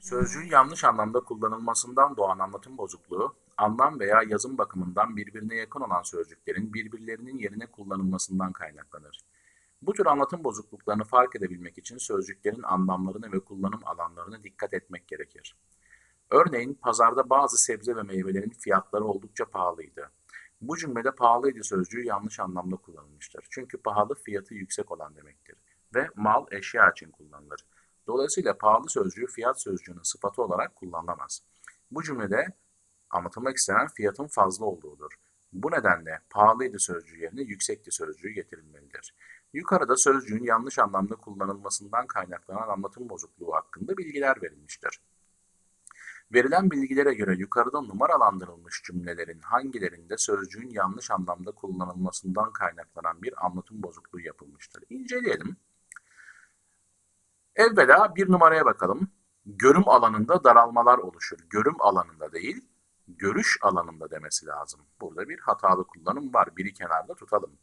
Sözcüğün yanlış anlamda kullanılmasından doğan anlatım bozukluğu, anlam veya yazım bakımından birbirine yakın olan sözcüklerin birbirlerinin yerine kullanılmasından kaynaklanır. Bu tür anlatım bozukluklarını fark edebilmek için sözcüklerin anlamlarını ve kullanım alanlarına dikkat etmek gerekir. Örneğin pazarda bazı sebze ve meyvelerin fiyatları oldukça pahalıydı. Bu cümlede pahalıydı sözcüğü yanlış anlamda kullanılmıştır. Çünkü pahalı fiyatı yüksek olan demektir ve mal eşya için kullanılır. Dolayısıyla pahalı sözcüğü fiyat sözcüğünün sıfatı olarak kullanılamaz. Bu cümlede anlatılmak istenen fiyatın fazla olduğudur. Bu nedenle pahalıydı sözcüğü yerine yüksekti sözcüğü getirilmelidir. Yukarıda sözcüğün yanlış anlamda kullanılmasından kaynaklanan anlatım bozukluğu hakkında bilgiler verilmiştir. Verilen bilgilere göre yukarıda numaralandırılmış cümlelerin hangilerinde sözcüğün yanlış anlamda kullanılmasından kaynaklanan bir anlatım bozukluğu yapılmıştır. İnceleyelim. Evvela bir numaraya bakalım. Görüm alanında daralmalar oluşur. Görüm alanında değil, görüş alanında demesi lazım. Burada bir hatalı kullanım var. Biri kenarda tutalım.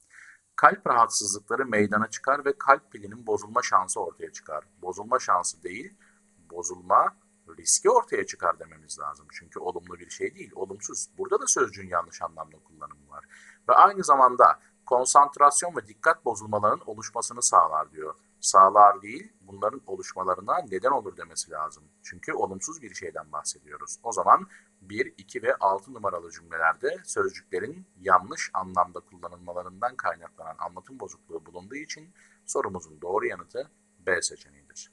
Kalp rahatsızlıkları meydana çıkar ve kalp pilinin bozulma şansı ortaya çıkar. Bozulma şansı değil, bozulma riski ortaya çıkar dememiz lazım. Çünkü olumlu bir şey değil, olumsuz. Burada da sözcüğün yanlış anlamda kullanımı var. Ve aynı zamanda konsantrasyon ve dikkat bozulmalarının oluşmasını sağlar diyor. Sağlar değil, bunların oluşmalarına neden olur demesi lazım. Çünkü olumsuz bir şeyden bahsediyoruz. O zaman 1, 2 ve 6 numaralı cümlelerde sözcüklerin yanlış anlamda kullanılmalarından kaynaklanan anlatım bozukluğu bulunduğu için sorumuzun doğru yanıtı B seçeneğidir.